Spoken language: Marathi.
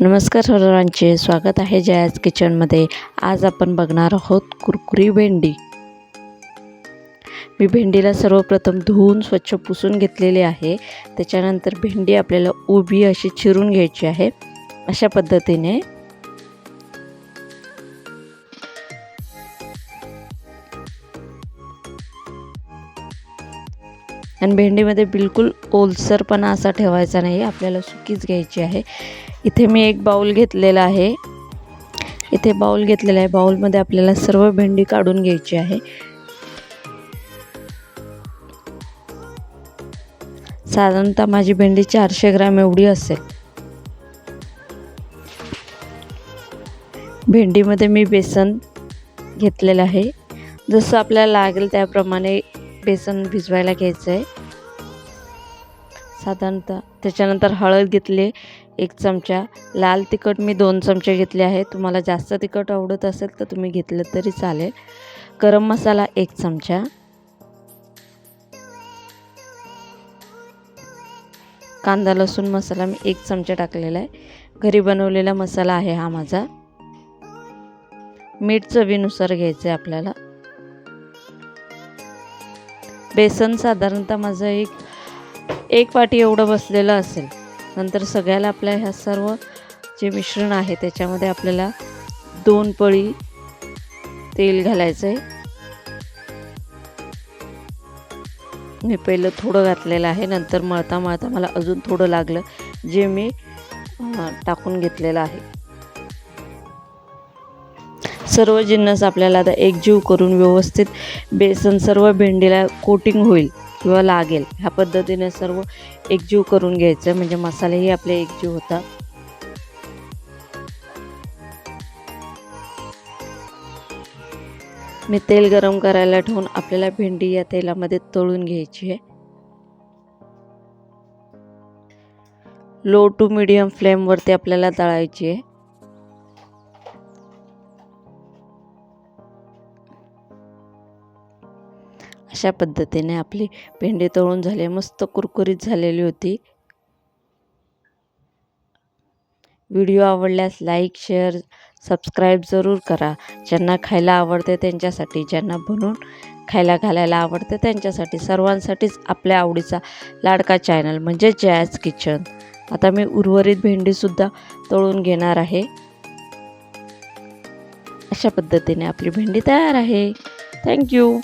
नमस्कार सर्वांचे स्वागत आहे जयाज किचनमध्ये. आज आपण बघणार आहोत कुरकुरी भेंडी. मी भेंडीला सर्वप्रथम धुवून स्वच्छ पुसून घेतलेली आहे. त्याच्यानंतर भेंडी आपल्याला उभी अशी चिरून घ्यायची आहे. अशा पद्धतीने. आणि भेंडीमध्ये बिलकुल ओलसरपणा असा ठेवायचा नाही आपल्याला सुकीच घ्यायची आहे. इथे मी एक बाऊल घेतलेला आहे. इथे बाऊल घेतलेला आहे. बाऊलमध्ये आपल्याला सर्व भेंडी काढून घ्यायची आहे. साधारणतः माझी भेंडी चारशे ग्रॅम एवढी असेल. भेंडीमध्ये मी बेसन घेतलेलं आहे. जसं आपल्याला लागेल त्याप्रमाणे बेसन भिजवायला घ्यायचं आहे. साधारणतः त्याच्यानंतर हळद घेतली एक चमचा. लाल तिखट मी दोन चमचे घेतले आहे. तुम्हाला जास्त तिखट आवडत असेल तर तुम्ही घेतलं तरी चालेल. गरम मसाला एक चमचा. कांदा लसूण मसाला मी एक चमचा टाकलेला आहे. घरी बनवलेला मसाला आहे हा माझा. मीठ चवीनुसार घ्यायचं आहे आपल्याला. बेसन साधारणतः माझं एक एक वाटी एवढं बसलेलं असेल नंतर सगळ्याला आपल्या ह्या सर्व जे मिश्रण आहे त्याच्यामध्ये आपल्याला दोन पळी तेल घालायचं आहे मी पहिलं थोडं घातलेलं आहे नंतर मळता मळता मला अजून थोडं लागलं जे मी टाकून घेतलेलं आहे. सर्व जिन्नस आपल्याला आता एकजीव करून व्यवस्थित बेसन सर्व भेंडीला कोटिंग होईल. किंवा लागेल ह्या पद्धतीने सर्व एकजीव करून घ्यायचं. म्हणजे मसालेही आपले एकजीव होतात मी तेल गरम करायला ठेवून आपल्याला भेंडी या तेलामध्ये तळून घ्यायची आहे. लो टू मिडियम फ्लेमवरती आपल्याला तळायची आहे. अशा पद्धतीने आपली भेंडी तळून झाले मस्त कुरकुरीत झालेली होती. व्हिडिओ आवडल्यास लाईक शेअर सबस्क्राईब जरूर करा. ज्यांना खायला आवडते त्यांच्यासाठी ज्यांना बनवून खायला घालायला आवडते त्यांच्यासाठी सर्वांसाठीच आपल्या आवडीचा लाडका चॅनल म्हणजे जॅज किचन. आता मी उर्वरित भेंडीसुद्धा तळून घेणार आहे. अशा पद्धतीने आपली भेंडी तयार आहे. थँक्यू